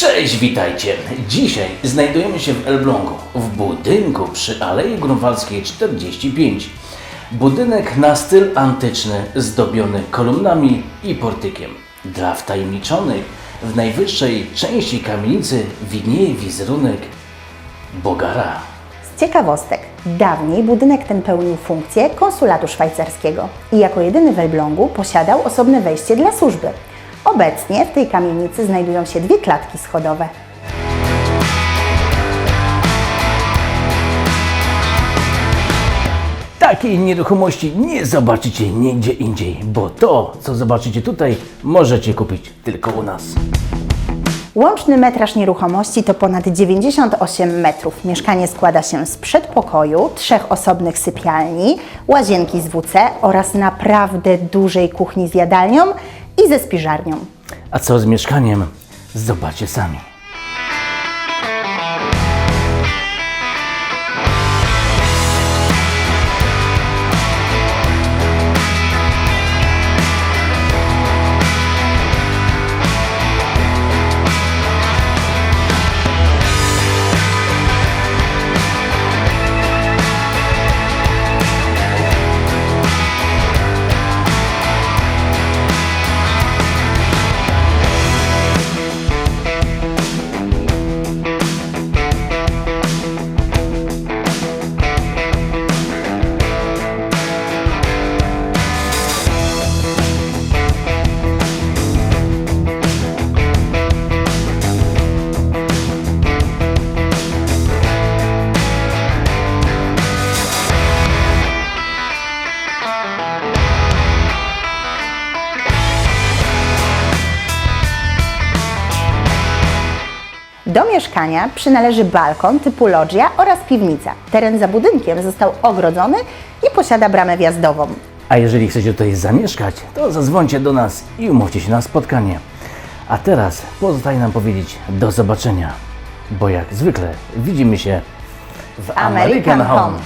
Cześć, witajcie! Dzisiaj znajdujemy się w Elblągu, w budynku przy Alei Grunwaldzkiej 45. Budynek na styl antyczny, zdobiony kolumnami i portykiem. Dla wtajemniczonych w najwyższej części kamienicy widnieje wizerunek Bogara. Z ciekawostek, dawniej budynek ten pełnił funkcję konsulatu szwajcarskiego i jako jedyny w Elblągu posiadał osobne wejście dla służby. Obecnie w tej kamienicy znajdują się dwie klatki schodowe. Takiej nieruchomości nie zobaczycie nigdzie indziej, bo to, co zobaczycie tutaj, możecie kupić tylko u nas. Łączny metraż nieruchomości to ponad 98 metrów. Mieszkanie składa się z przedpokoju, trzech osobnych sypialni, łazienki z WC oraz naprawdę dużej kuchni z jadalnią i ze spiżarnią. A co z mieszkaniem? Zobaczcie sami. Do mieszkania przynależy balkon typu loggia oraz piwnica. Teren za budynkiem został ogrodzony i posiada bramę wjazdową. A jeżeli chcecie tutaj zamieszkać, to zadzwońcie do nas i umówcie się na spotkanie. A teraz pozostaje nam powiedzieć do zobaczenia, bo jak zwykle widzimy się w American Home.